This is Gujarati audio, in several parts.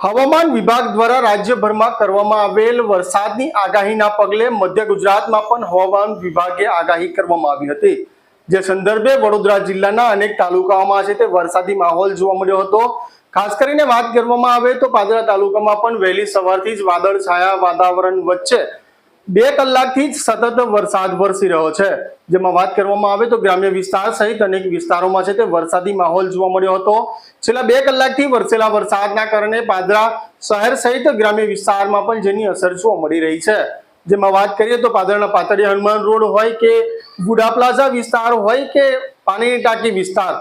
હવામાન વિભાગ દ્વારા રાજ્યભરમાં કરવામાં આવેલ વરસાદની આગાહીના પગલે મધ્ય ગુજરાતમાં પણ હવામાન વિભાગે આગાહી કરવામાં આવી હતી. જે સંદર્ભે વડોદરા જિલ્લાના અનેક તાલુકાઓમાં છે તે વરસાદી માહોલ જોવા મળ્યો હતો. ખાસ કરીને વાત કરવામાં આવે તો પાદરા તાલુકામાં પણ વહેલી સવારથી જ વાદળ છાયા વાતાવરણ વચ્ચે બે કલાકથી જ સતત વરસાદ વરસી રહ્યો છે. જેમાં વાત કરવામાં આવે તો ગ્રામ્ય વિસ્તાર સહિત અનેક વિસ્તારોમાં છે તે વરસાદી માહોલ જોવા મળ્યો હતો. છેલ્લા બે કલાકથી વરસેલા વરસાદના કારણે પાદરા શહેર સહિત ગ્રામ્ય વિસ્તારમાં પણ જેની અસર જોવા મળી રહી છે. જેમાં વાત કરીએ તો પાદરાના પાતળી હનુમાન રોડ હોય કે ગુડા પ્લાઝા વિસ્તાર હોય કે પાણીની ટાંકી વિસ્તાર,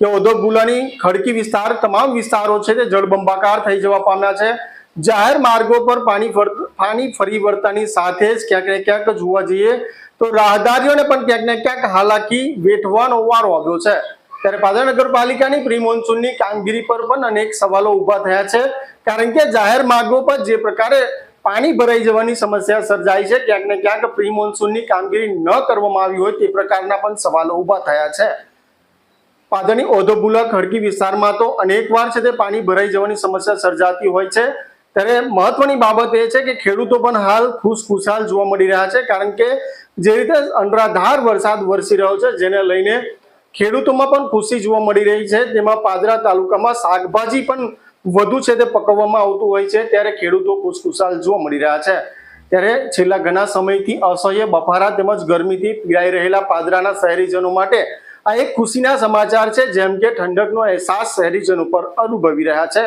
કે ઉદ્યોગ ગુલાની ખડકી વિસ્તાર, તમામ વિસ્તારો છે તે જળબંબાકાર થઈ જવા પામ્યા છે. જાહેર માર્ગો પર પાણી પાણી ફરી વળતાની સાથે જ ક્યાંક ને ક્યાંક જોવા જઈએ તો રાહદારીઓને પણ ક્યાંક ને ક્યાંક હાલાકી વેઠવાનો વારો આવ્યો છે. ત્યારે પાદરા નગરપાલિકાની પ્રી મોન્સૂનની કામગીરી પર પણ અનેક સવાલો ઊભા થયા છે. કારણ કે જાહેર માર્ગો પર જે પ્રકારે પાણી ભરાઈ જવાની સમસ્યા સર્જાઈ છે, ક્યાંક ને ક્યાંક પ્રી મોન્સૂનની કામગીરી ન કરવામાં આવી હોય તે પ્રકારના પણ સવાલો ઊભા થયા છે. પાદરની ઓધોબુલા ખડકી વિસ્તારમાં તો અનેક વાર છે તે પાણી ભરાઈ જવાની સમસ્યા સર્જાતી હોય છે. ત્યારે મહત્વની બાબત એ છે કે ખેડૂતો પણ હાલ ખુશખુશાલ જોવા મળી રહ્યા છે, કારણ કે જે રીતે અનરાધાર વરસાદ વરસી રહ્યો છે, જેને લઈને ખેડૂતોમાં પણ ખુશી જોવા મળી રહી છે. તેમાં પાદરા તાલુકામાં શાકભાજી પણ વધુ છે તે પકવવામાં આવતું હોય છે, ત્યારે ખેડૂતો ખુશખુશાલ જોવા મળી રહ્યા છે. ત્યારે છેલ્લા ઘણા સમયથી અસહ્ય બફારા તેમજ ગરમીથી પીડાઈ રહેલા પાદરાના શહેરીજનો માટે આ એક ખુશીના સમાચાર છે, જેમ કે ઠંડકનો અહેસાસ શહેરીજનો પર અનુભવી રહ્યા છે.